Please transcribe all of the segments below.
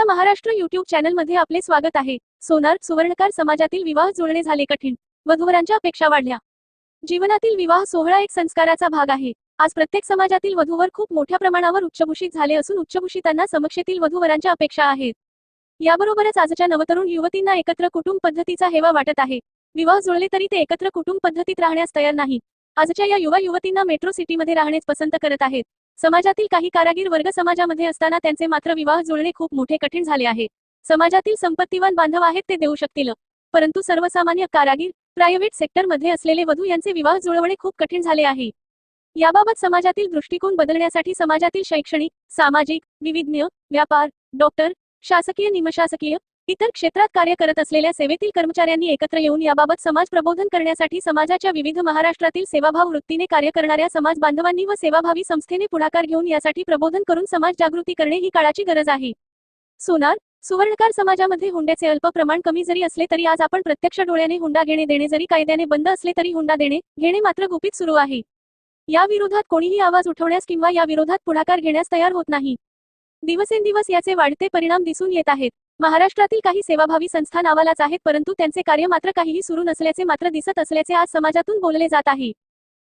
आपला महाराष्ट्र युट्यूब चॅनलमध्ये आपले स्वागत आहे. सोनार सुवर्णकार समाजातील विवाह जुळणे झाले कठीण. वधूवरांच्या अपेक्षा वाढल्या. जीवनातील विवाह सोहळा एक संस्काराचा भाग आहे. आज प्रत्येक समाजातील वधूवर खूप मोठ्या प्रमाणावर उच्चभूषित झाले असून उच्चभूषितांना समक्षेतील वधूवरांच्या अपेक्षा आहेत. याबरोबरच आजच्या नवतरुण युवतींना एकत्र कुटुंब पद्धतीचा हेवा वाटत आहे. विवाह जुळले तरी ते एकत्र कुटुंब पद्धतीत राहण्यास तयार नाही आजच्या या युवा युवतींना मेट्रो सिटीमध्ये राहणेच पसंत करत आहेत. समाजातील काही कारागीर वर्ग समाजामध्ये असताना त्यांचे मात्र विवाह जुळणे खूप मोठे कठीण झाले आहे. समाजातील संपत्तीवान बांधव आहेत ते देऊ शकतील. परंतु सर्वसामान्य कारागीर प्रायव्हेट सेक्टरमध्ये असलेले वधू यांचे विवाह जुळवणे खूप कठीण झाले आहे. याबाबत समाजातील दृष्टिकोन बदलण्यासाठी समाजातील शैक्षणिक सामाजिक विविध व्यापार डॉक्टर शासकीय निमशासकीय इतर क्षेत्रात कार्य करत असलेल्या सेवेतील कर्मचाऱ्यांनी एकत्र येऊन याबाबत समाज प्रबोधन करण्यासाठी समाजाच्या विविध महाराष्ट्रातील सेवाभाव वृत्तीने कार्य करणाऱ्या समाज बांधवांनी व सेवाभावी संस्थेने पुढाकार घेऊन यासाठी प्रबोधन करून समाज जागृती करणे ही काळाची गरज आहे. सोनार सुवर्णकार समाजामध्ये हुंड्याचे अल्प प्रमाण कमी जरी असले तरी आज आपण प्रत्यक्ष डोळ्याने हुंडा घेणे देणे जरी कायद्याने बंद असले तरी हुंडा देणे घेणे मात्र गुपित सुरू आहे. या विरोधात कोणीही आवाज उठवण्यास किंवा या विरोधात पुढाकार घेण्यास तयार होत नाही. दिवसेंदिवस याचे वाढते परिणाम दिसून येत आहेत. महाराष्ट्रातील काही सेवाभावी संस्था नावालाच आहेत परंतु त्यांचे कार्य मात्र काहीही सुरू नसल्याचे मात्र दिसत असल्याचे आज समाजातून बोलले जात आहे.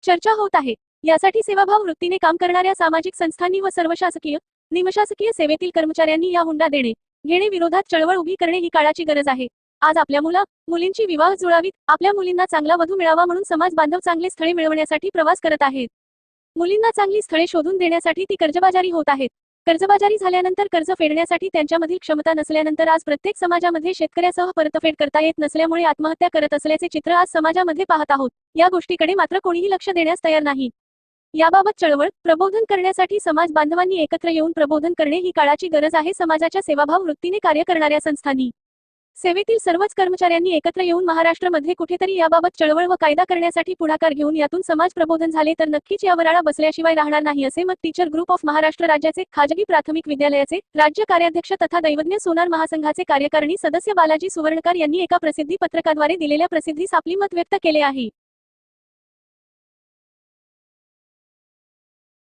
चर्चा होत आहे. यासाठी सेवाभाव वृत्तीने काम करणाऱ्या सामाजिक संस्थांनी व सर्व शासकीय निमशासकीय सेवेतील कर्मचाऱ्यांनी या हुंडा देणे घेणे विरोधात चळवळ उभी करणे ही काळाची गरज आहे. आज आपल्या मुला मुलींची विवाह जुळावीत आपल्या मुलींना चांगला वधू मिळावा म्हणून समाज बांधव चांगले स्थळे मिळवण्यासाठी प्रवास करत आहेत. मुलींना चांगली स्थळे शोधून देण्यासाठी ती कर्जबाजारी होत आहेत. कर्जबाजारी झाल्यानंतर कर्ज फेडण्यासाठी त्यांच्यामधील क्षमता नसल्यानंतर आज प्रत्येक समाजामध्ये शेतकऱ्यासह परतफेड करता येत नसल्यामुळे आत्महत्या करत असल्याचे चित्र आज समाजामध्ये पाहत आहोत. या गोष्टीकडे मात्र कोणीही लक्ष देण्यास तयार नाही. याबाबत चळवळ प्रबोधन करण्यासाठी समाज बांधवांनी एकत्र येऊन प्रबोधन करणे ही काळाची गरज आहे. समाजाच्या सेवाभाव वृत्तीने कार्य करणाऱ्या संस्थांनी सेवेतील सर्वच कर्मचाऱ्यांनी एकत्र येऊन महाराष्ट्रामध्ये कुठेतरी याबाबत चळवळ व कायदा करण्यासाठी पुढाकार घेऊन यातून समाज प्रबोधन झाले तर नक्कीच या वराळा बसल्याशिवाय राहणार नाही असे मत टीचर ग्रुप ऑफ महाराष्ट्र राज्याचे खाजगी प्राथमिक विद्यालयाचे राज्य कार्याध्यक्ष तथा दैवज्ञ सोनार महासंघाचे कार्यकारिणी सदस्य बालाजी सुवर्णकर यांनी एका प्रसिद्धी पत्रकाद्वारे दिलेल्या प्रसिद्धीस आपली मत व्यक्त केले आहे.